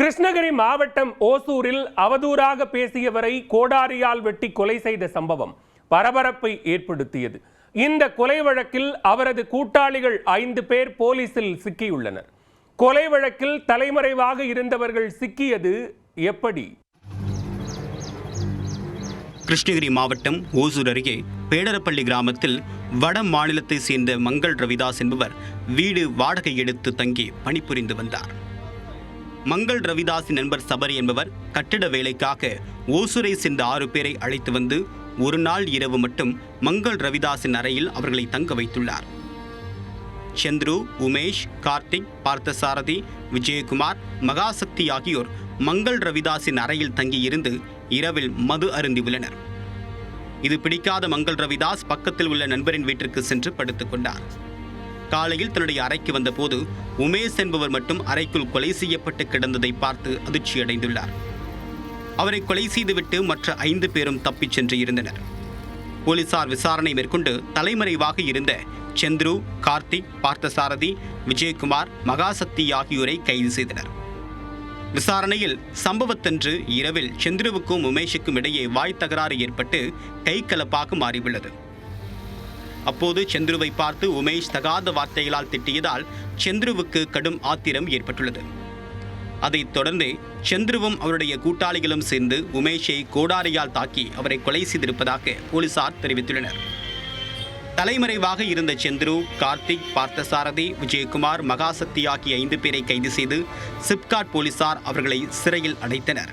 கிருஷ்ணகிரி மாவட்டம் ஓசூரில் அவதூறாக பேசியவரை கோடாரியால் வெட்டி கொலை செய்த சம்பவம் பரபரப்பை ஏற்படுத்தியது. இந்த கொலை வழக்கில் அவரது கூட்டாளிகள் ஐந்து பேர் போலீசில் சிக்கியுள்ளனர். கொலை வழக்கில் தலைமறைவாக இருந்தவர்கள் சிக்கியது எப்படி? கிருஷ்ணகிரி மாவட்டம் ஓசூர் அருகே பேடரப்பள்ளி கிராமத்தில் வட மாநிலத்தை சேர்ந்த மங்கள் ரவிதாஸ் என்பவர் வீடு வாடகை எடுத்து தங்கி பணிபுரிந்து வந்தார். மங்கள் ரவிதாஸின் நண்பர் சபரி என்பவர் கட்டிட வேலைக்காக ஓசூரை சேர்ந்த ஆறு பேரை அழைத்து வந்து ஒரு நாள் இரவு மட்டும் மங்கள் ரவிதாஸின் அறையில் அவர்களை தங்க வைத்துள்ளார். சந்துரு உமேஷ் கார்த்திக் பார்த்தசாரதி விஜயகுமார் மகாசக்தி ஆகியோர் மங்கள் ரவிதாஸின் அறையில் தங்கியிருந்து இரவில் மது அருந்தியுள்ளனர் இது பிடிக்காத மங்கள் ரவிதாஸ் பக்கத்தில் உள்ள நண்பரின் வீட்டிற்கு சென்று படுத்துக்கொண்டார் காலையில் தன்னுடைய அறைக்கு வந்தபோது உமேஷ் என்பவர் மட்டும் அறைக்குள் கொலை செய்யப்பட்டு கிடந்ததை பார்த்து அதிர்ச்சியடைந்துள்ளார். அவரை கொலை செய்துவிட்டு மற்ற ஐந்து பேரும் தப்பிச் சென்று இருந்தனர். போலீசார் விசாரணை மேற்கொண்டு தலைமறைவாக இருந்த சந்துரு கார்த்திக் பார்த்தசாரதி விஜயகுமார் மகாசக்தி ஆகியோரை கைது செய்தனர். விசாரணையில் சம்பவத்தன்று இரவில் சந்துருவுக்கும் உமேஷுக்கும் இடையே வாய் தகராறு ஏற்பட்டு கைகலப்பாக மாறியுள்ளது. அப்போது சந்துருவை பார்த்து உமேஷ் தகாத வார்த்தைகளால் திட்டியதால் சந்துருவுக்கு கடும் ஆத்திரம் ஏற்பட்டுள்ளது. அதைத் தொடர்ந்து சந்துருவும் அவருடைய கூட்டாளிகளும் சேர்ந்து உமேஷை கோடாரியால் தாக்கி அவரை கொலை செய்திருப்பதாக போலீசார் தெரிவித்துள்ளனர். தலைமறைவாக இருந்த சந்துரு கார்த்திக் பார்த்தசாரதி விஜயகுமார் மகாசக்தி ஆகிய ஐந்து பேரை கைது செய்து சிப்காட் போலீசார் அவர்களை சிறையில் அடைத்தனர்.